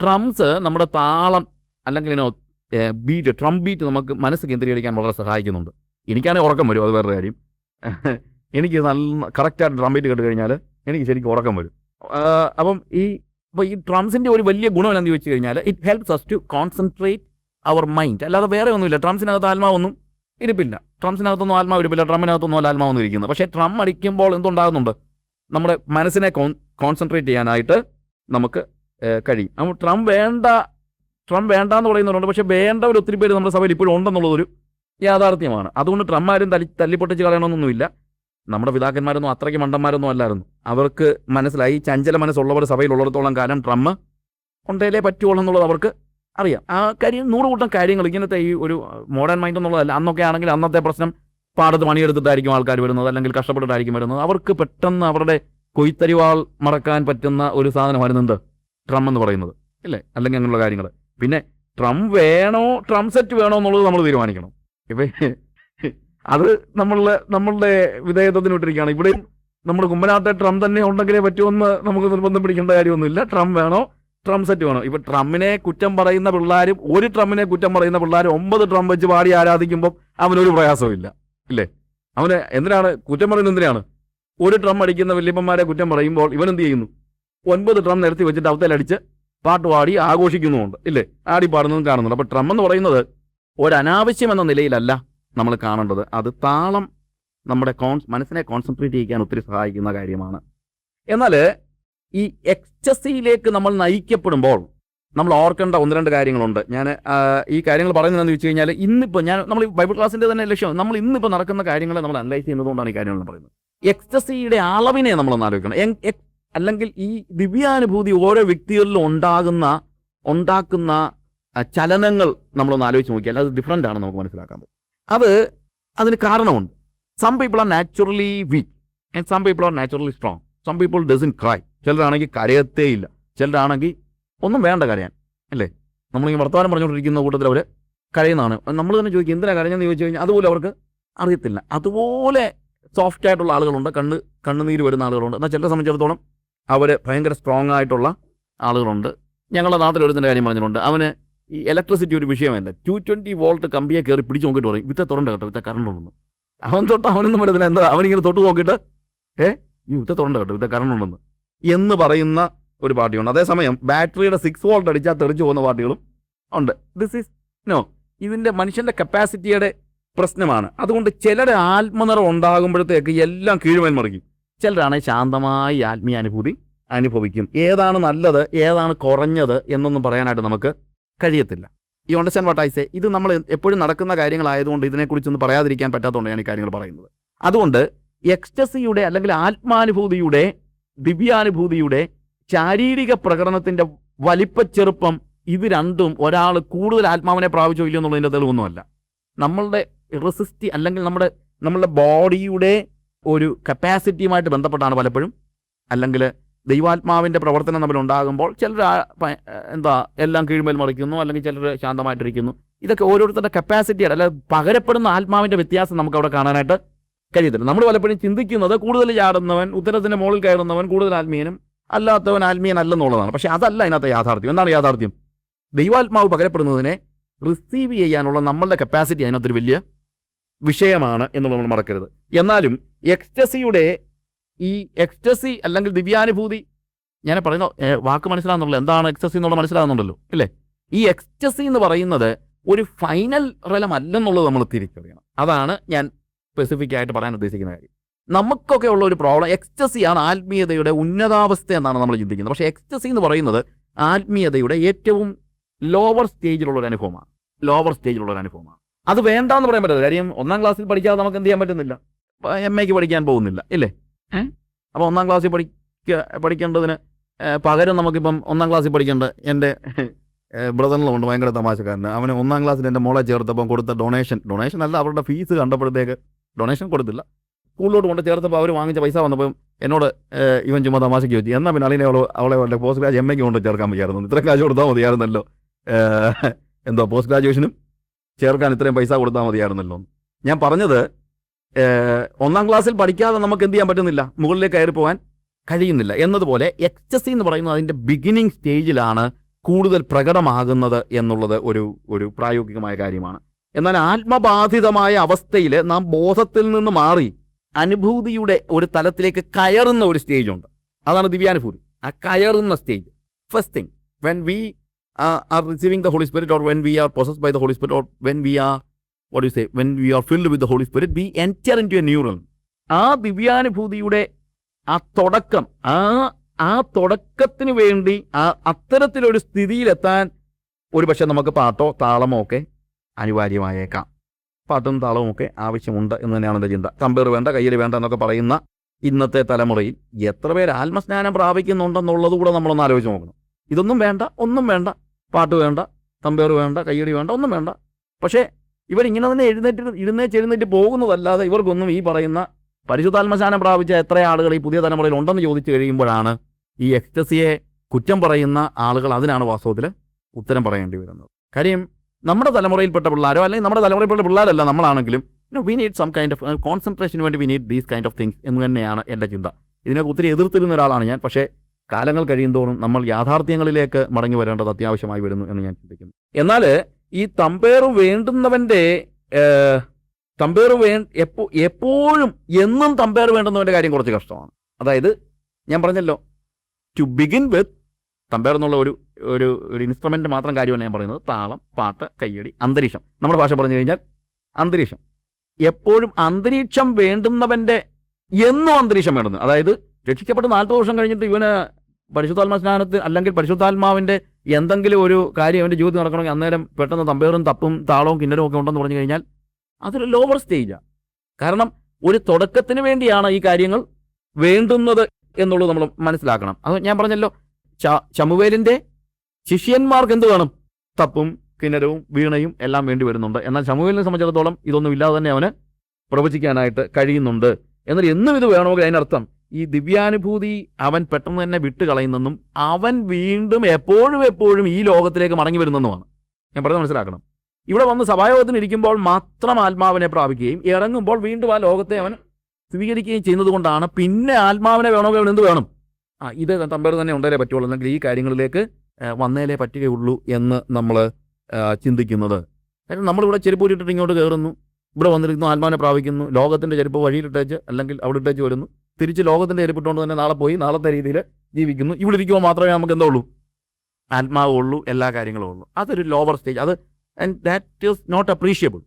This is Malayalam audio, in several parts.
ട്രംസ് നമ്മുടെ താളം അല്ലെങ്കിൽ ഇനോ ബീറ്റ് ട്രം ബീറ്റ് നമുക്ക് മനസ്സ് കേന്ദ്രീകരിക്കാൻ വളരെ സഹായിക്കുന്നുണ്ട്. എനിക്കാണെങ്കിൽ ഉറക്കം വരും അത് വേറൊരു കാര്യം. എനിക്ക് നല്ല കറക്റ്റായിട്ട് ഡ്രം ബീറ്റ് കേട്ട് കഴിഞ്ഞാൽ എനിക്ക് ശരിക്കും ഉറക്കം വരും. അപ്പം ഈ അപ്പോൾ ഈ ട്രംസിന്റെ ഒരു വലിയ ഗുണം എന്താണെന്ന് ചോദിച്ചു കഴിഞ്ഞാൽ it helps us to concentrate our mind അല്ലാതെ വേറെ ഒന്നുമില്ല. ട്രംസിനകത്ത് ആത്മാവൊന്നും ഇരിപ്പില്ല. ട്രംസിനകത്തൊന്നും ആത്മാവ് ഇരിപ്പില്ല. ട്രംപിനകത്തൊന്നും അല്ല ആത്മാവൊന്നും ഇരിക്കുന്നത്. പക്ഷേ ഡ്രം അടിക്കുമ്പോൾ എന്തുണ്ടാകുന്നുണ്ട്? നമ്മുടെ മനസ്സിനെ കോൺ കോൺസെൻട്രേറ്റ് ചെയ്യാനായിട്ട് നമുക്ക് കഴിയും. അപ്പോൾ ട്രംപ് വേണ്ട ട്രംപ് വേണ്ട എന്ന് പറയുന്നവരുണ്ട്. പക്ഷേ വേണ്ടവർ ഒത്തിരി പേര് നമ്മുടെ സഭയിൽ ഇപ്പോഴും ഉണ്ടെന്നുള്ളതൊരു യാഥാർത്ഥ്യമാണ്. അതുകൊണ്ട് ട്രംപ് ആരും തല്ലി തല്ലിപ്പൊട്ടിച്ച് കളയണമെന്നൊന്നുമില്ല. നമ്മുടെ പിതാക്കന്മാരൊന്നും അത്രയ്ക്ക് മണ്ടന്മാരൊന്നും അല്ലായിരുന്നു. അവർക്ക് മനസ്സിലായി ചഞ്ചല മനസ്സുള്ളവർ സഭയിലുള്ളിടത്തോളം കാലം ട്രംപ് കൊണ്ടേലേ പറ്റുള്ളൂ എന്നുള്ളത് അവർക്ക് അറിയാം. ആ കാര്യം നൂറ് കൂട്ടം കാര്യങ്ങൾ ഇങ്ങനത്തെ ഈ ഒരു മോഡേൺ മൈൻഡ് എന്നുള്ളതല്ല. അന്നൊക്കെ ആണെങ്കിൽ അന്നത്തെ പ്രശ്നം പാടത്ത് പണിയെടുത്തിട്ടായിരിക്കും ആൾക്കാർ വരുന്നത്. അല്ലെങ്കിൽ കഷ്ടപ്പെട്ടിട്ടായിരിക്കും വരുന്നത്. അവർക്ക് പെട്ടെന്ന് അവരുടെ കൊയ്ത്തരിവാൾ മറക്കാൻ പറ്റുന്ന ഒരു സാധനമായിരുന്നു എന്ത്? ട്രം എന്ന് പറയുന്നത് ഇല്ലേ അല്ലെങ്കിൽ അങ്ങനെയുള്ള കാര്യങ്ങൾ. പിന്നെ ട്രം വേണോ ട്രം സെറ്റ് വേണോ എന്നുള്ളത് നമ്മൾ തീരുമാനിക്കണം. ഇപ്പൊ അത് നമ്മളുടെ നമ്മളുടെ വിധേയത്വത്തിന് വിട്ടിരിക്കുകയാണ്. ഇവിടെയും നമ്മുടെ കുമ്പനാട്ടെ ട്രം തന്നെ ഉണ്ടെങ്കിലേ പറ്റുമെന്ന് നമുക്ക് നിർബന്ധം പിടിക്കേണ്ട കാര്യമൊന്നുമില്ല. ട്രം വേണോ ട്രം സെറ്റ് വേണോ. ഇപ്പൊ ട്രംപിനെ കുറ്റം പറയുന്ന പിള്ളേരും ഒരു ട്രംപിനെ കുറ്റം പറയുന്ന പിള്ളേരും ഒമ്പത് ട്രം വെച്ച് പാടി ആരാധിക്കുമ്പോൾ അവനൊരു പ്രയാസമില്ല ഇല്ല. ഇല്ലേ? അവന് എന്തിനാണ് കുറ്റം പറയുന്നത് എന്തിനാണ്? ഒരു ട്രം അടിക്കുന്ന വല്യപ്പന്മാരെ കുറ്റം പറയുമ്പോൾ ഇവൻ എന്ത് ചെയ്യുന്നു? ഒൻപത് ഡ്രം നിരത്തി വെച്ചിട്ട് അവത്തേലടിച്ച് പാട്ട് പാടി ആഘോഷിക്കുന്നുമുണ്ട്. ഇല്ലേ? ആടി പാടുന്നതും കാണുന്നുണ്ട്. അപ്പോൾ ഡ്രം എന്ന് പറയുന്നത് ഒരനാവശ്യം എന്ന നിലയിലല്ല നമ്മൾ കാണേണ്ടത്. അത് താളം നമ്മുടെ കോൺ മനസ്സിനെ കോൺസെൻട്രേറ്റ് ചെയ്യിക്കാൻ ഒത്തിരി സഹായിക്കുന്ന കാര്യമാണ്. എന്നാൽ ഈ എക്സസിയിലേക്ക് നമ്മൾ നയിക്കപ്പെടുമ്പോൾ നമ്മൾ ഓർക്കേണ്ട ഒന്ന് രണ്ട് കാര്യങ്ങളുണ്ട്. ഞാൻ ഈ കാര്യങ്ങൾ പറയുന്നതെന്ന് വെച്ച് കഴിഞ്ഞാൽ ഇന്നിപ്പോൾ ഞാൻ നമ്മൾ ബൈബിൾ ക്ലാസ്സിന്റെ തന്നെ ലക്ഷ്യം. നമ്മൾ ഇന്നിപ്പോൾ നടക്കുന്ന കാര്യങ്ങളെ നമ്മൾ അനലൈസ് ചെയ്യുന്നതുകൊണ്ടാണ് ഈ കാര്യങ്ങൾ പറയുന്നത്. എക്സസിയുടെ അളവിനെ നമ്മളൊന്ന് ആലോചിക്കണം. അല്ലെങ്കിൽ ഈ ദിവ്യാനുഭൂതി ഓരോ വ്യക്തികളിലും ഉണ്ടാകുന്ന ഉണ്ടാക്കുന്ന ചലനങ്ങൾ നമ്മളൊന്ന് ആലോചിച്ച് നോക്കിയാൽ അത് ഡിഫറെന്റ് ആണ് നമുക്ക് മനസ്സിലാക്കാൻ പറ്റും. അത് അതിന് കാരണമുണ്ട്. Some people are naturally weak and some people are naturally strong some people doesn't cry ചിലരാണെങ്കിൽ കരയത്തേ ഇല്ല. ചിലരാണെങ്കിൽ ഒന്നും വേണ്ട കരയാൻ അല്ലേ? നമ്മളിങ്ങനെ വർത്തമാനം പറഞ്ഞുകൊണ്ടിരിക്കുന്ന കൂട്ടത്തിൽ അവർ കരയുന്നതാണ്. നമ്മൾ തന്നെ ചോദിക്കും എന്തിനാ കരഞ്ഞെന്ന് ചോദിച്ചു കഴിഞ്ഞാൽ അതുപോലെ അവർക്ക് അറിയത്തില്ല. അതുപോലെ സോഫ്റ്റ് ആയിട്ടുള്ള ആളുകളുണ്ട്. കണ്ണ് കണ്ണുനീര് വരുന്ന ആളുകളുണ്ട്. എന്നാൽ ചിലരെ സംബന്ധിച്ചിടത്തോളം അവർ ഭയങ്കര സ്ട്രോങ് ആയിട്ടുള്ള ആളുകളുണ്ട്. ഞങ്ങളുടെ നാട്ടിൽ ഒരുത്തിന്റെ കാര്യം പറഞ്ഞിട്ടുണ്ട്. അവന് ഈ ഇലക്ട്രിസിറ്റി ഒരു വിഷയമല്ല. ടു ട്വന്റി വോൾട്ട് കമ്പിയെ കയറി പിടിച്ച് നോക്കിയിട്ട് പറയും വിത്ത തുറണ്ട കേട്ടോ വിത്ത കറണ്ട് ഉണ്ടെന്ന്. അവൻ തൊട്ട് അവനൊന്നും പറയുന്നില്ല എന്താ അവനിങ്ങനെ തൊട്ട് നോക്കിയിട്ട് ഏ ഈ വിത്ത തുറണ്ട കേട്ടോ വിത്ത കറണ്ട് ഉണ്ടെന്ന്. എന്ന് പറയുന്ന ഒരു പാർട്ടിയുണ്ട്. അതേസമയം ബാറ്ററിയുടെ സിക്സ് വോൾട്ട് അടിച്ചാൽ തെറിച്ചു പോകുന്ന പാർട്ടികളും ഉണ്ട്. ദിസ് ഈസ് നോ ഇതിന്റെ മനുഷ്യന്റെ കപ്പാസിറ്റിയുടെ പ്രശ്നമാണ്. അതുകൊണ്ട് ചിലരുടെ ആത്മനിറം ഉണ്ടാകുമ്പോഴത്തേക്ക് എല്ലാം കീഴ്മേൽ മറിക്കും ചിലരാണ് ശാന്തമായി ആത്മീയ അനുഭൂതി അനുഭവിക്കും. ഏതാണ് നല്ലത് ഏതാണ് കുറഞ്ഞത് എന്നൊന്നും പറയാനായിട്ട് നമുക്ക് കഴിയത്തില്ല. ഈ അണ്ടർസ്റ്റാൻഡ് വാട്ട് ഐ സേ ഇത് നമ്മൾ എപ്പോഴും നടക്കുന്ന കാര്യങ്ങളായതുകൊണ്ട് ഇതിനെക്കുറിച്ചൊന്നും പറയാതിരിക്കാൻ പറ്റാത്തതുകൊണ്ടാണ് ഞാൻ ഈ കാര്യങ്ങൾ പറയുന്നത്. അതുകൊണ്ട് എക്സ്റ്റസിയുടെ അല്ലെങ്കിൽ ആത്മാനുഭൂതിയുടെ ദിവ്യാനുഭൂതിയുടെ ശാരീരിക പ്രകടനത്തിന്റെ വലിപ്പച്ചെറുപ്പം ഇത് രണ്ടും ഒരാൾ കൂടുതൽ ആത്മാവിനെ പ്രാപിച്ചോ ഇല്ലയോ എന്നുള്ളതിന്റെ തെളിവൊന്നുമല്ല. നമ്മളുടെ റെസിസ്റ്റി അല്ലെങ്കിൽ നമ്മുടെ നമ്മളുടെ ബോഡിയുടെ ഒരു കപ്പാസിറ്റിയുമായിട്ട് ബന്ധപ്പെട്ടാണ് പലപ്പോഴും. അല്ലെങ്കിൽ ദൈവാത്മാവിന്റെ പ്രവർത്തനം നമ്മൾ ഉണ്ടാകുമ്പോൾ ചിലർ എന്താ എല്ലാം കീഴ്മേൽ മറിക്കുന്നു അല്ലെങ്കിൽ ചിലർ ശാന്തമായിട്ടിരിക്കുന്നു. ഇതൊക്കെ ഓരോരുത്തരുടെ കപ്പാസിറ്റിയാണ് അല്ലെങ്കിൽ പകരപ്പെടുന്ന ആത്മാവിന്റെ വ്യത്യാസം നമുക്ക് അവിടെ കാണാനായിട്ട് കഴിയത്തില്ല. നമ്മൾ പലപ്പോഴും ചിന്തിക്കുന്നത് കൂടുതൽ ചാടുന്നവൻ ഉത്തരത്തിന്റെ മുകളിൽ കയറുന്നവൻ കൂടുതൽ ആത്മീയനും അല്ലാത്തവൻ ആത്മീയനല്ലെന്നുള്ളതാണ് പക്ഷേ അതല്ല അതിനകത്തെ യാഥാർത്ഥ്യം. എന്താണ് യാഥാർത്ഥ്യം? ദൈവാത്മാവ് പകരപ്പെടുന്നതിനെ റിസീവ് ചെയ്യാനുള്ള നമ്മളുടെ കപ്പാസിറ്റി അതിനകത്തൊരു വലിയ വിഷയമാണ് എന്നുള്ളത് നമ്മൾ മറക്കരുത്. എന്നാലും എക്സ്റ്റസിയുടെ ഈ എക്സ്റ്റസി അല്ലെങ്കിൽ ദിവ്യാനുഭൂതി ഞാൻ പറയുന്ന വാക്ക് മനസ്സിലാകുന്നുള്ളൂ എന്താണ് എക്സ്റ്റസി എന്നുള്ള മനസ്സിലാകുന്നുണ്ടല്ലോ അല്ലേ ഈ എക്സ്റ്റസി എന്ന് പറയുന്നത് ഒരു ഫൈനൽ റലം അല്ലെന്നുള്ളത് നമ്മൾ തിരിച്ചറിയണം. അതാണ് ഞാൻ സ്പെസിഫിക് ആയിട്ട് പറയാൻ ഉദ്ദേശിക്കുന്ന കാര്യം. നമുക്കൊക്കെ ഉള്ള ഒരു പ്രോബ്ലം എക്സ്റ്റസി ആണ് ആത്മീയതയുടെ ഉന്നതാവസ്ഥ എന്നാണ് നമ്മൾ ചിന്തിക്കുന്നത്. പക്ഷേ എക്സ്റ്റസി എന്ന് പറയുന്നത് ആത്മീയതയുടെ ഏറ്റവും ലോവർ സ്റ്റേജിലുള്ള ഒരു അനുഭവമാണ്. ലോവർ സ്റ്റേജിലുള്ള ഒരു അനുഭവമാണ്. അത് വേണ്ടാന്ന് പറയാൻ പറ്റില്ല കാര്യം ഒന്നാം ക്ലാസ്സിൽ പഠിക്കാതെ നമുക്ക് എന്ത് ചെയ്യാൻ പറ്റുന്നില്ല. എം എക്ക് പഠിക്കാൻ പോകുന്നില്ല ഇല്ലേ? അപ്പോൾ ഒന്നാം ക്ലാസ്സിൽ പഠിക്ക പഠിക്കേണ്ടതിന് പകരം നമുക്കിപ്പം ഒന്നാം ക്ലാസ്സിൽ പഠിക്കേണ്ട എന്റെ ബ്രദറിലുണ്ട് ഭയങ്കര തമാശക്കാരന്. അവന് ഒന്നാം ക്ലാസ്സിൽ എന്റെ മോളെ ചേർത്തപ്പം കൊടുത്ത ഡൊണേഷൻ ഡൊണേഷൻ അല്ല അവരുടെ ഫീസ് കണ്ടപ്പോഴത്തേക്ക് ഡൊണേഷൻ കൊടുത്തില്ല. സ്കൂളിലോട്ട് കൊണ്ട് ചേർത്തപ്പോൾ അവർ വാങ്ങിച്ച പൈസ വന്നപ്പോൾ എന്നോട് ഇവൻ ചുമ്മാ തമാശയ്ക്ക് ചോദിച്ചു എന്നാൽ പിന്നെ അളിനെ അവളെ അവളെ അവളുടെ പോസ്റ്റ് ഗ്രാജ് എം എക്ക് കൊണ്ട് ചേർക്കാൻ വയ്യായിരുന്നു ഇത്ര കാശ് കൊടുത്താൽ മതിയായിരുന്നല്ലോ. എന്തോ പോസ്റ്റ് ഗ്രാജുവേഷനും ചേർക്കാൻ ഇത്രയും പൈസ കൊടുത്താൽ മതിയായിരുന്നല്ലോ. ഞാൻ പറഞ്ഞത് ഒന്നാം ക്ലാസ്സിൽ പഠിക്കാതെ നമുക്ക് എന്ത് ചെയ്യാൻ പറ്റുന്നില്ല? മുകളിലേക്ക് കയറി പോകാൻ കഴിയുന്നില്ല. എന്നതുപോലെ എച്ച് എസ് സി എന്ന് പറയുന്നത് അതിന്റെ ബിഗിനിങ് സ്റ്റേജിലാണ് കൂടുതൽ പ്രകടമാകുന്നത് എന്നുള്ളത് ഒരു ഒരു പ്രായോഗികമായ കാര്യമാണ്. എന്നാൽ ആത്മബാധിതമായ അവസ്ഥയിൽ നാം ബോധത്തിൽ നിന്ന് മാറി അനുഭൂതിയുടെ ഒരു തലത്തിലേക്ക് കയറുന്ന ഒരു സ്റ്റേജ് ഉണ്ട്. അതാണ് ദിവ്യാനുഭൂതി. ആ കയറുന്ന stage first thing when we are receiving the Holy Spirit or when we are process by the Holy Spirit or when we are what do say we are filled with the holy spirit we enter into a new realm. ആ ദിവ്യാനുഭൂതിയുടെ ആ തുടക്കം ആ ആ തുടക്കത്തിന് വേണ്ടി ആ അത്തരത്തിലൊരു സ്ഥിതിയിലെത്താൻ ഒരു പക്ഷെ നമുക്ക് പാട്ടോ താളമോ ഒക്കെ അനിവാര്യമായേക്കാം. പാട്ടും താളവും ഒക്കെ ആവശ്യമുണ്ട് എന്ന് തന്നെയാണ് എന്റെ ചിന്ത. കമ്പയർ വേണ്ട കയ്യിൽ വേണ്ട എന്നൊക്കെ പറയുന്ന ഇന്നത്തെ തലമുറയിൽ എത്ര പേര് ആത്മസ്നാനം പ്രാപിക്കുന്നുണ്ടെന്നുള്ളത് കൂടെ നമ്മളൊന്ന് ആലോചിച്ച് നോക്കണം. ഇതൊന്നും വേണ്ട ഒന്നും വേണ്ട. പാട്ട് വേണ്ട കമ്പയർ വേണ്ട കയ്യടി വേണ്ട ഒന്നും വേണ്ട. പക്ഷേ ഇവരിങ്ങനെ തന്നെ എഴുന്നേറ്റ് ഇരുന്നേച്ച് എഴുന്നേറ്റ് പോകുന്നതല്ലാതെ ഇവർക്കൊന്നും ഈ പറയുന്ന പരിശുദ്ധാത്മശാനം പ്രാപിച്ച എത്ര ആളുകൾ ഈ പുതിയ തലമുറയിൽ ഉണ്ടെന്ന് ചോദിച്ചു കഴിയുമ്പോഴാണ് ഈ എക്സ്റ്റസിയെ കുറ്റം പറയുന്ന ആളുകൾ അതിനാണ് വാസ്തവത്തിൽ ഉത്തരം പറയേണ്ടി വരുന്നത്. കാര്യം നമ്മുടെ തലമുറയിൽപ്പെട്ട പിള്ളേരോ അല്ലെങ്കിൽ നമ്മുടെ തലമുറയിൽപ്പെട്ട പിള്ളേരല്ല നമ്മളാണെങ്കിലും we need some kind of കോൺസെൻട്രേഷന് വേണ്ടി we need these kind of things എന്ന് തന്നെയാണ് എന്റെ ചിന്ത. ഇതിനൊക്കെ ഒത്തിരി എതിർത്തിരുന്ന ഒരാളാണ് ഞാൻ. പക്ഷേ കാലങ്ങൾ കഴിയുന്തോറും നമ്മൾ യാഥാർത്ഥ്യങ്ങളിലേക്ക് മടങ്ങി വരേണ്ടത് അത്യാവശ്യമായി വരുന്നു എന്ന് ഞാൻ ചിന്തിക്കുന്നു. എന്നാൽ ഈ തമ്പേറ് വേണ്ടുന്നവന്റെ തമ്പേർ വേ എപ്പോ എപ്പോഴും എന്നും തമ്പേറ് വേണ്ടുന്നവന്റെ കാര്യം കുറച്ച് കഷ്ടമാണ്. അതായത് ഞാൻ പറഞ്ഞല്ലോ ടു ബിഗിൻ വിത്ത് തമ്പേർ എന്നുള്ള ഒരു ഒരു ഒരു ഇൻസ്ട്രുമെന്റ് മാത്രം കാര്യമാണ് ഞാൻ പറയുന്നത്. താളം പാട്ട് കയ്യടി അന്തരീക്ഷം. നമ്മുടെ ഭാഷ പറഞ്ഞു കഴിഞ്ഞാൽ അന്തരീക്ഷം. എപ്പോഴും അന്തരീക്ഷം വേണ്ടുന്നവന്റെ എന്നും അന്തരീക്ഷം വേണ്ടുന്നു അതായത് രക്ഷിക്കപ്പെട്ട് നാൽപ്പത് വർഷം കഴിഞ്ഞിട്ട് ഇവന് പരിശുദ്ധാത്മ സ്നാനത്തിൽ അല്ലെങ്കിൽ പരിശുദ്ധാത്മാവിന്റെ എന്തെങ്കിലും ഒരു കാര്യം അവന്റെ ജീവിതത്തിൽ നടക്കണമെങ്കിൽ അന്നേരം പെട്ടെന്ന് തമ്പേറും തപ്പും താളവും കിന്നരവും ഒക്കെ ഉണ്ടെന്ന് പറഞ്ഞു കഴിഞ്ഞാൽ അതൊരു ലോവർ സ്റ്റേജാണ് കാരണം ഒരു തുടക്കത്തിന് വേണ്ടിയാണ് ഈ കാര്യങ്ങൾ വേണ്ടുന്നത് എന്നുള്ളത് നമ്മൾ മനസ്സിലാക്കണം. അത് ഞാൻ പറഞ്ഞല്ലോ ച- ചമുവേലിന്റെ ശിഷ്യന്മാർക്ക് എന്ത് വേണം? തപ്പും കിന്നരവും വീണയും എല്ലാം വേണ്ടി വരുന്നുണ്ട്. എന്നാൽ ചമുവേലിനെ സംബന്ധിച്ചിടത്തോളം ഇതൊന്നും ഇല്ലാതെ തന്നെ അവന് പ്രവചിക്കാനായിട്ട് കഴിയുന്നുണ്ട്. എന്നാൽ എന്നും ഇത് വേണമെങ്കിൽ അതിനർത്ഥം ഈ ദിവ്യാനുഭൂതി അവൻ പെട്ടെന്ന് തന്നെ വിട്ടുകളയുന്നെന്നും അവൻ വീണ്ടും എപ്പോഴും എപ്പോഴും ഈ ലോകത്തിലേക്ക് മടങ്ങി വരുന്നെന്നുമാണ്. ഞാൻ പറഞ്ഞത് മനസ്സിലാക്കണം. ഇവിടെ വന്ന് സഭായോഗത്തിന് ഇരിക്കുമ്പോൾ മാത്രം ആത്മാവിനെ പ്രാപിക്കുകയും ഇറങ്ങുമ്പോൾ വീണ്ടും ആ ലോകത്തെ അവൻ സ്വീകരിക്കുകയും ചെയ്യുന്നത് കൊണ്ടാണ് പിന്നെ ആത്മാവിനെ വേണമെങ്കിൽ അവൻ എന്ത് വേണം? ആ ഇത് തമ്പേർ തന്നെ ഉണ്ടല്ലേ പറ്റുള്ളൂ. അല്ലെങ്കിൽ ഈ കാര്യങ്ങളിലേക്ക് വന്നേലേ പറ്റുകയുള്ളൂ എന്ന് നമ്മൾ ചിന്തിക്കുന്നത്. കാരണം നമ്മളിവിടെ ചെരുപ്പൂരിട്ടിട്ട് ഇങ്ങോട്ട് കയറുന്നു. ഇവിടെ വന്നിരിക്കുന്നു ആത്മാവിനെ പ്രാപിക്കുന്നു ലോകത്തിന്റെ ചെരുപ്പ് വഴിയിലിട്ടേച്ച് അല്ലെങ്കിൽ അവിടെ ഇട്ടേച്ച് വരുന്നു. തിരിച്ച് ലോകത്തിന്റെ ചെരുപ്പിട്ടുകൊണ്ട് തന്നെ നാളെ പോയി നാളത്തെ രീതിയിൽ ജീവിക്കുന്നു. ഇവിടെ ഇരിക്കുമ്പോൾ മാത്രമേ നമുക്ക് എന്താ ഉള്ളൂ ആത്മാവ് ഉള്ളൂ എല്ലാ കാര്യങ്ങളും ഉള്ളൂ. അതൊരു ലോവർ സ്റ്റേജ് അത് and that is not appreciable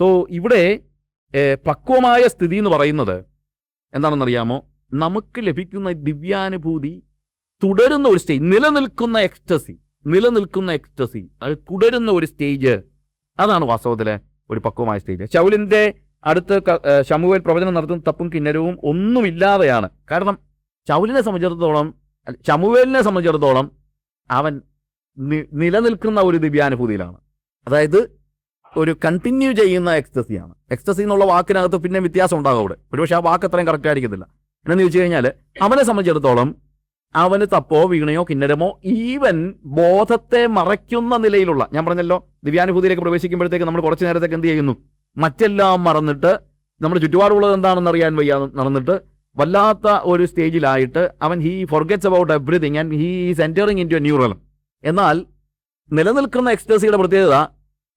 so ഇവിടെ പക്വമായ സ്ഥിതി എന്ന് പറയുന്നത് എന്താണെന്നറിയാമോ? നമുക്ക് ലഭിക്കുന്ന ദിവ്യാനുഭൂതി തുടരുന്ന ഒരു സ്റ്റേജ് നിലനിൽക്കുന്ന എക്സ്റ്റസി നിലനിൽക്കുന്ന എക്സ്റ്റസി അത് തുടരുന്ന ഒരു സ്റ്റേജ് അതാണ് വാസ്തവത്തിലെ ഒരു പക്വമായ സ്റ്റേജ് ശൗലിന്റെ അടുത്ത് ശമുവേൽ പ്രവചനം നടത്തുന്ന തപ്പും കിന്നരവും ഒന്നുമില്ലാതെയാണ്. കാരണം ചൗലിനെ സംബന്ധിച്ചിടത്തോളം ചമുവേലിനെ സംബന്ധിച്ചിടത്തോളം അവൻ നിലനിൽക്കുന്ന ഒരു ദിവ്യാനുഭൂതിയിലാണ്. അതായത് ഒരു കണ്ടിന്യൂ ചെയ്യുന്ന എക്സ്തസിയാണ് എക്സ്റ്റസി എന്നുള്ള വാക്കിനകത്ത് പിന്നെ വ്യത്യാസം ഉണ്ടാകും അവിടെ. ഒരുപക്ഷെ ആ വാക്ക് അത്രയും കറക്റ്റ് ആയിരിക്കത്തില്ല. എന്നു ചോദിച്ചു കഴിഞ്ഞാൽ അവനെ സംബന്ധിച്ചിടത്തോളം അവന് തപ്പോ വീണയോ കിന്നരമോ ഈവൻ ബോധത്തെ മറയ്ക്കുന്ന നിലയിലുള്ള ഞാൻ പറഞ്ഞല്ലോ ദിവ്യാനുഭൂതിയിലേക്ക് പ്രവേശിക്കുമ്പോഴത്തേക്ക് നമ്മൾ കുറച്ചു നേരത്തേക്ക് എന്ത് ചെയ്യുന്നു? മറ്റെല്ലാം മറന്നിട്ട് നമ്മുടെ ചുറ്റുപാടുള്ളത് എന്താണെന്ന് അറിയാൻ വയ്യ നടന്നിട്ട് വല്ലാത്ത ഒരു സ്റ്റേജിലായിട്ട് അവൻ he forgets about everything and he is entering into a എന്നാൽ നിലനിൽക്കുന്ന എക്സ്റ്റസിയുടെ പ്രത്യേകത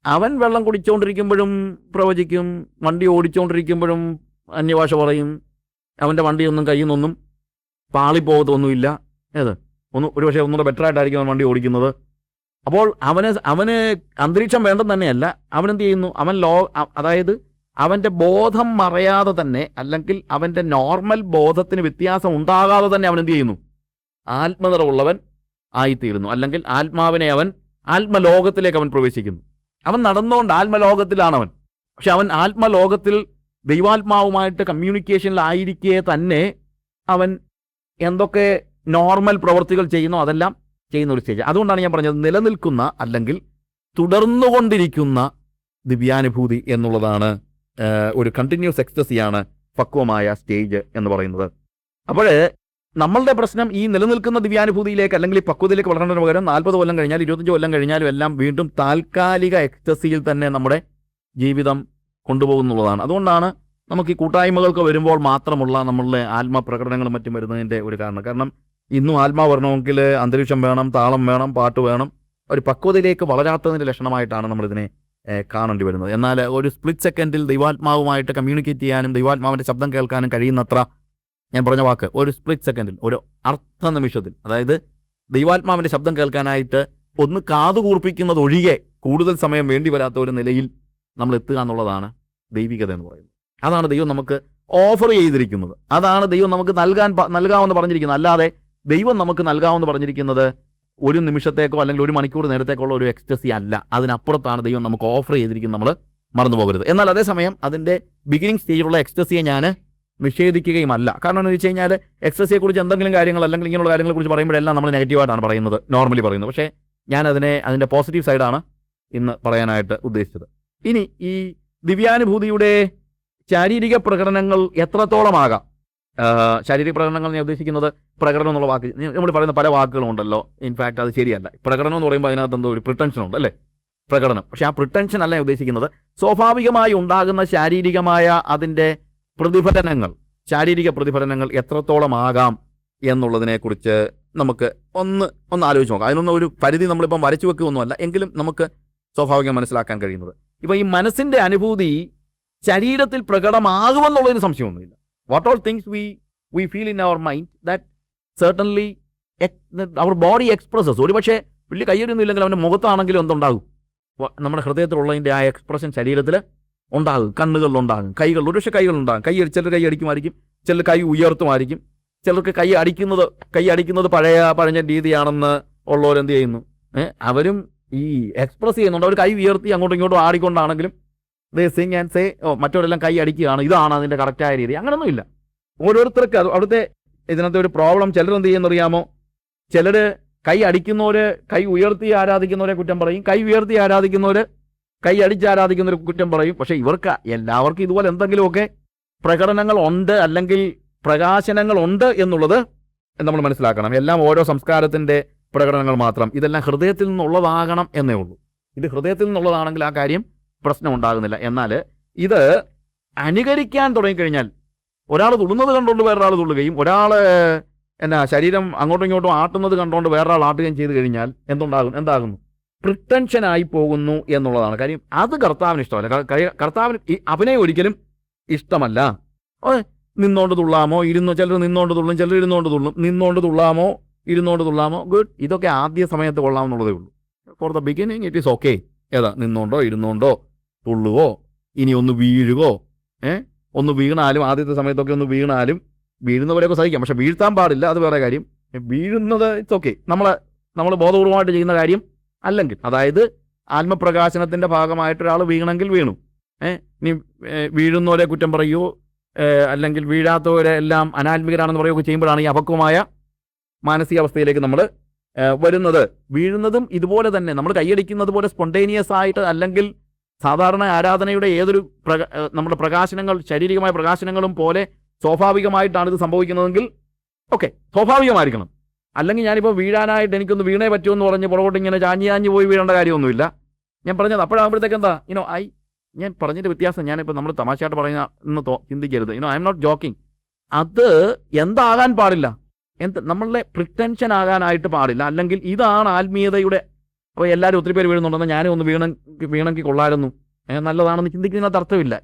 അവൻ വെള്ളം കുടിച്ചുകൊണ്ടിരിക്കുമ്പോഴും പ്രവചിക്കും വണ്ടി ഓടിച്ചുകൊണ്ടിരിക്കുമ്പോഴും അന്യഭാഷ പറയും അവന്റെ വണ്ടിയൊന്നും കയ്യിൽ നിന്നൊന്നും പാളിപ്പോകത്തൊന്നുമില്ല ഏത്? ഒന്ന് ഒരു പക്ഷേ ഒന്നുകൂടെ ബെറ്റർ ആയിട്ടായിരിക്കും വണ്ടി ഓടിക്കുന്നത്. അപ്പോൾ അവന് അവന് അന്തരീക്ഷം വേണ്ടെന്ന് തന്നെയല്ല. അവൻ എന്ത് ചെയ്യുന്നു? അവൻ ലോ അതായത് അവന്റെ ബോധം മറയാതെ തന്നെ അല്ലെങ്കിൽ അവന്റെ നോർമൽ ബോധത്തിന് വ്യത്യാസം ഉണ്ടാകാതെ തന്നെ അവൻ എന്ത് ചെയ്യുന്നു? ആത്മനിറവുള്ളവൻ ആയിത്തീരുന്നു. അല്ലെങ്കിൽ ആത്മാവിനെ അവൻ ആത്മലോകത്തിലേക്ക് അവൻ പ്രവേശിക്കുന്നു. അവൻ നടന്നുകൊണ്ട് ആത്മലോകത്തിലാണ് അവൻ പക്ഷെ അവൻ ആത്മലോകത്തിൽ ദൈവാത്മാവുമായിട്ട് കമ്മ്യൂണിക്കേഷനിലായിരിക്കെ തന്നെ അവൻ എന്തൊക്കെ നോർമൽ പ്രവൃത്തികൾ ചെയ്യുന്നോ അതെല്ലാം ചെയ്യുന്ന ഒരു സ്റ്റേജ്. അതുകൊണ്ടാണ് ഞാൻ പറഞ്ഞത് നിലനിൽക്കുന്ന അല്ലെങ്കിൽ തുടർന്നുകൊണ്ടിരിക്കുന്ന ദിവ്യാനുഭൂതി എന്നുള്ളതാണ് ഒരു കണ്ടിന്യൂസ് എക്സ്റ്റസിയാണ് പക്വമായ സ്റ്റേജ് എന്ന് പറയുന്നത്. അപ്പോൾ നമ്മളുടെ പ്രശ്നം ഈ നിലനിൽക്കുന്ന ദിവ്യാനുഭൂതിയിലേക്ക് അല്ലെങ്കിൽ ഈ പക്വതയിലേക്ക് വളരേണ്ടതിന് പകരം നാൽപ്പത് കൊല്ലം കഴിഞ്ഞാൽ ഇരുപത്തഞ്ച് കൊല്ലം കഴിഞ്ഞാലും എല്ലാം വീണ്ടും താൽക്കാലിക എക്സ്റ്റസിയിൽ തന്നെ നമ്മുടെ ജീവിതം കൊണ്ടുപോകുന്നുള്ളതാണ്. അതുകൊണ്ടാണ് നമുക്ക് ഈ കൂട്ടായ്മകൾക്ക് വരുമ്പോൾ മാത്രമുള്ള നമ്മളുടെ ആത്മപ്രകടനങ്ങളും മറ്റും വരുന്നതിന്റെ ഒരു കാരണം. കാരണം ഇന്നും ആത്മാ വരണമെങ്കിൽ അന്തരീക്ഷം വേണം താളം വേണം പാട്ട് വേണം. ഒരു പക്വതയിലേക്ക് വളരാത്തതിന്റെ ലക്ഷണമായിട്ടാണ് നമ്മളിതിനെ കാണേണ്ടി വരുന്നത്. എന്നാൽ ഒരു സ്പ്ലിറ്റ് സെക്കൻഡിൽ ദൈവാത്മാവുമായിട്ട് കമ്മ്യൂണിക്കേറ്റ് ചെയ്യാനും ദൈവാത്മാവിന്റെ ശബ്ദം കേൾക്കാനും കഴിയുന്നത്ര ഞാൻ പറഞ്ഞ വാക്ക് ഒരു സ്പ്ലിറ്റ് സെക്കൻഡിൽ ഒരു അർത്ഥ നിമിഷത്തിൽ അതായത് ദൈവാത്മാവിന്റെ ശബ്ദം കേൾക്കാനായിട്ട് ഒന്ന് കാതു കൂർപ്പിക്കുന്നത് ഒഴികെ കൂടുതൽ സമയം വേണ്ടി വരാത്ത ഒരു നിലയിൽ നമ്മൾ എത്തുക എന്നുള്ളതാണ് ദൈവികത എന്ന് പറയുന്നത്. അതാണ് ദൈവം നമുക്ക് ഓഫർ ചെയ്തിരിക്കുന്നത്. അതാണ് ദൈവം നമുക്ക് നൽകാൻ നൽകാമെന്ന് പറഞ്ഞിരിക്കുന്നത്. അല്ലാതെ ദൈവം നമുക്ക് നൽകാമെന്ന് പറഞ്ഞിരിക്കുന്നത് ഒരു നിമിഷത്തേക്കോ അല്ലെങ്കിൽ ഒരു മണിക്കൂർ നേരത്തേക്കുള്ള ഒരു എക്സ്റ്റസി അല്ല. അതിനപ്പുറത്താണ് ദൈവം നമുക്ക് ഓഫർ ചെയ്തിരിക്കുന്നത്. നമ്മൾ മറന്നു പോകരുത്. എന്നാൽ അതേസമയം അതിന്റെ ബിഗിനിങ് സ്റ്റേജിലുള്ള എക്സ്റ്റസിയെ ഞാൻ നിഷേധിക്കുകയുമല്ല. കാരണം എന്ന് വെച്ച് കഴിഞ്ഞാൽ എക്സസിയെ കുറിച്ച് എന്തെങ്കിലും കാര്യങ്ങൾ അല്ലെങ്കിൽ ഇങ്ങനെയുള്ള കാര്യങ്ങളെ കുറിച്ച് പറയുമ്പോഴെല്ലാം നമ്മൾ നെഗറ്റീവായിട്ടാണ് പറയുന്നത്. നോർമലി പറയുന്നത്. പക്ഷേ ഞാൻ അതിനെ അതിന്റെ പോസിറ്റീവ് സൈഡാണ് ഇന്ന് പറയാനായിട്ട് ഉദ്ദേശിച്ചത്. ഇനി ഈ ദിവ്യാനുഭൂതിയുടെ ശാരീരിക പ്രകടനങ്ങൾ എത്രത്തോളമാകാം? ശാരീരിക പ്രകടനങ്ങൾ ഞാൻ ഉദ്ദേശിക്കുന്നത് പ്രകടനം എന്നുള്ള വാക്ക്. നമ്മൾ പറയുന്ന പല വാക്കുകളും ഉണ്ടല്ലോ ഇൻഫാക്ട് അത് ശരിയല്ല. പ്രകടനം എന്ന് പറയുമ്പോൾ അതിനകത്ത് എന്തോ ഒരു പ്രിട്ടൻഷൻ ഉണ്ട് അല്ലേ? പ്രകടനം. പക്ഷേ ആ പ്രിട്ടൻഷൻ അല്ല ഉദ്ദേശിക്കുന്നത്. സ്വാഭാവികമായി ഉണ്ടാകുന്ന ശാരീരികമായ അതിന്റെ പ്രതിഫലനങ്ങൾ ശാരീരിക പ്രതിഫലനങ്ങൾ എത്രത്തോളമാകാം എന്നുള്ളതിനെക്കുറിച്ച് നമുക്ക് ഒന്ന് ഒന്ന് ആലോചിച്ച് നോക്കാം. അതിനൊന്നും ഒരു പരിധി നമ്മളിപ്പം വരച്ചു വെക്കുകയൊന്നുമല്ല. എങ്കിലും നമുക്ക് സ്വാഭാവികം മനസ്സിലാക്കാൻ കഴിയുന്നത്. ഇപ്പം ഈ മനസ്സിന്റെ അനുഭൂതി ശരീരത്തിൽ പ്രകടമാകുമെന്നുള്ളതിന് സംശയമൊന്നുമില്ല. What all things we we feel in our mind that certainly our body expresses ഒരുപക്ഷെ വലിയ കയ്യൊന്നും ഇല്ലെങ്കിൽ അവന്റെ മുഖത്താണെങ്കിലും എന്തുണ്ടാകും? നമ്മുടെ ഹൃദയത്തിലുള്ളതിന്റെ ആ എക്സ്പ്രഷൻ ശരീരത്തിൽ ഉണ്ടാകും. കണ്ണുകളിലുണ്ടാകും. കൈകൾ ഒരുപക്ഷെ കൈകളുണ്ടാകും കൈ ചിലർ കൈ അടിക്കുമായിരിക്കും. ചിലർ കൈ ഉയർത്തുമായിരിക്കും. ചിലർക്ക് കൈ അടിക്കുന്നത് കൈ അടിക്കുന്നത് പഴയ പഴഞ്ഞ രീതിയാണെന്ന് ഉള്ളവരെന്ത് ചെയ്യുന്നു? അവരും ഈ എക്സ്പ്രസ് ചെയ്യുന്നുണ്ട്. അവർ കൈ ഉയർത്തി അങ്ങോട്ടും ഇങ്ങോട്ടും ആടിക്കൊണ്ടാണെങ്കിലും they sing and say oh മറ്റവരെല്ലാം കൈ അടിക്കുകയാണ്. ഇതാണ് അതിന്റെ കറക്റ്റായ രീതി. അങ്ങനൊന്നുമില്ല. ഓരോരുത്തർക്ക് അത് അവിടുത്തെ ഇതിനകത്ത് ഒരു പ്രോബ്ലം ചിലർ എന്ത് ചെയ്യുന്നറിയാമോ ചിലർ കൈ അടിക്കുന്നവര് കൈ ഉയർത്തി ആരാധിക്കുന്നവരെ കുറ്റം പറയും. കൈ ഉയർത്തി ആരാധിക്കുന്നവര് കൈ അടിച്ച് ആരാധിക്കുന്നവരെ കുറ്റം പറയും. പക്ഷേ ഇവർക്ക് എല്ലാവർക്കും ഇതുപോലെ എന്തെങ്കിലുമൊക്കെ പ്രകടനങ്ങൾ ഉണ്ട് അല്ലെങ്കിൽ പ്രകാശനങ്ങൾ ഉണ്ട് എന്നുള്ളത് നമ്മൾ മനസ്സിലാക്കണം. എല്ലാം ഓരോ സംസ്കാരത്തിന്റെ പ്രകടനങ്ങൾ മാത്രം. ഇതെല്ലാം ഹൃദയത്തിൽ നിന്നുള്ളതാകണം എന്നേ ഉള്ളൂ. ഇത് ഹൃദയത്തിൽ നിന്നുള്ളതാണെങ്കിൽ ആ കാര്യം പ്രശ്നം ഉണ്ടാകുന്നില്ല എന്നാൽ ഇത് അനുകരിക്കാൻ തുടങ്ങിക്കഴിഞ്ഞാൽ ഒരാൾ തുള്ളുന്നത് കണ്ടുകൊണ്ട് വേറൊരാൾ തുള്ളുകയും ഒരാൾ എന്നാ ശരീരം അങ്ങോട്ടും ഇങ്ങോട്ടും ആട്ടുന്നത് കണ്ടുകൊണ്ട് വേറൊരാൾ ആട്ടുകയും ചെയ്തു കഴിഞ്ഞാൽ എന്തുണ്ടാകും? എന്താകുന്നു? പ്രിട്ടൻഷനായി പോകുന്നു എന്നുള്ളതാണ്. കാര്യം അത് കർത്താവിന് ഇഷ്ടമല്ല. കർത്താവിന് ഈ അഭിനയം ഒരിക്കലും ഇഷ്ടമല്ല. നിന്നോണ്ട് തുള്ളാമോ? ഇരുന്ന്? ചിലർ നിന്നോണ്ട് തുള്ളും ചിലർ ഇരുന്നോണ്ട് തുള്ളും. നിന്നോണ്ട് തുള്ളാമോ? ഇരുന്നോണ്ട് തുള്ളാമോ? ഗുഡ്. ഇതൊക്കെ ആദ്യ സമയത്ത് കൊള്ളാമെന്നുള്ളതേ ഉള്ളൂ. For the beginning it is okay ഏതാ? നിന്നോണ്ടോ ഇരുന്നോണ്ടോ? തുള്ളുവോ? ഇനി ഒന്ന് വീഴുകോ? ഏ? ഒന്ന് വീണാലും ആദ്യത്തെ സമയത്തൊക്കെ ഒന്ന് വീണാലും വീഴുന്നവരെയൊക്കെ സഹിക്കാം. പക്ഷെ വീഴ്ത്താൻ പാടില്ല അത് വേറെ കാര്യം. വീഴുന്നത് ഇറ്റ്സ് ഓക്കെ നമ്മൾ നമ്മൾ ബോധപൂർവമായിട്ട് ചെയ്യുന്ന കാര്യം അല്ലെങ്കിൽ അതായത് ആത്മപ്രകാശനത്തിന്റെ ഭാഗമായിട്ട് ഒരാൾ വീണെങ്കിൽ വീണു. ഏഹ് ഇനി വീഴുന്നവരെ കുറ്റം പറയുകയോ അല്ലെങ്കിൽ വീഴാത്തവരെ എല്ലാം അനാത്മികരാണെന്ന് പറയുകയൊക്കെ ചെയ്യുമ്പോഴാണ് ഈ അപക്വമായ മാനസികാവസ്ഥയിലേക്ക് നമ്മൾ വരുന്നത്. വീഴുന്നതും ഇതുപോലെ തന്നെ നമ്മൾ കൈയടിക്കുന്നത് പോലെ സ്പോണ്ടേനിയസ് ആയിട്ട് അല്ലെങ്കിൽ സാധാരണ ആരാധനയുടെ ഏതൊരു പ്രക നമ്മുടെ പ്രകാശനങ്ങൾ ശാരീരികമായ പ്രകാശനങ്ങളും പോലെ സ്വാഭാവികമായിട്ടാണ് ഇത് സംഭവിക്കുന്നതെങ്കിൽ ഓക്കെ സ്വാഭാവികമായിരിക്കണം. അല്ലെങ്കിൽ ഞാനിപ്പോൾ വീഴാനായിട്ട് എനിക്കൊന്ന് വീണേ പറ്റുമെന്ന് പറഞ്ഞ് പുറകോട്ട് ഇങ്ങനെ ചാഞ്ഞ് ചാഞ്ഞ് പോയി വീഴേണ്ട കാര്യമൊന്നുമില്ല. ഞാൻ പറഞ്ഞത് അപ്പോഴാകുമ്പോഴത്തേക്ക് എന്താ ഇനോ ഐ ഞാൻ പറഞ്ഞതിന്റെ വ്യത്യാസം ഞാനിപ്പോൾ നമ്മൾ തമാശയായിട്ട് പറയുന്ന എന്ന് ചിന്തിക്കരുത്. ഇനോ ഐ എം നോട്ട് ജോക്കിംഗ് അത് എന്താകാൻ പാടില്ല. എന്ത് നമ്മളുടെ പ്രിറ്റൻഷൻ ആകാനായിട്ട് പാടില്ല. അല്ലെങ്കിൽ ഇതാണ് ആത്മീയതയുടെ അപ്പോൾ എല്ലാവരും ഒത്തിരി പേര് വീഴുന്നുണ്ടെന്ന് ഞാനും ഒന്ന് വീണ വീണെങ്കിൽ കൊള്ളായിരുന്നു നല്ലതാണെന്ന് ചിന്തിക്കുന്നതിനകത്ത് അർത്ഥമില്ല.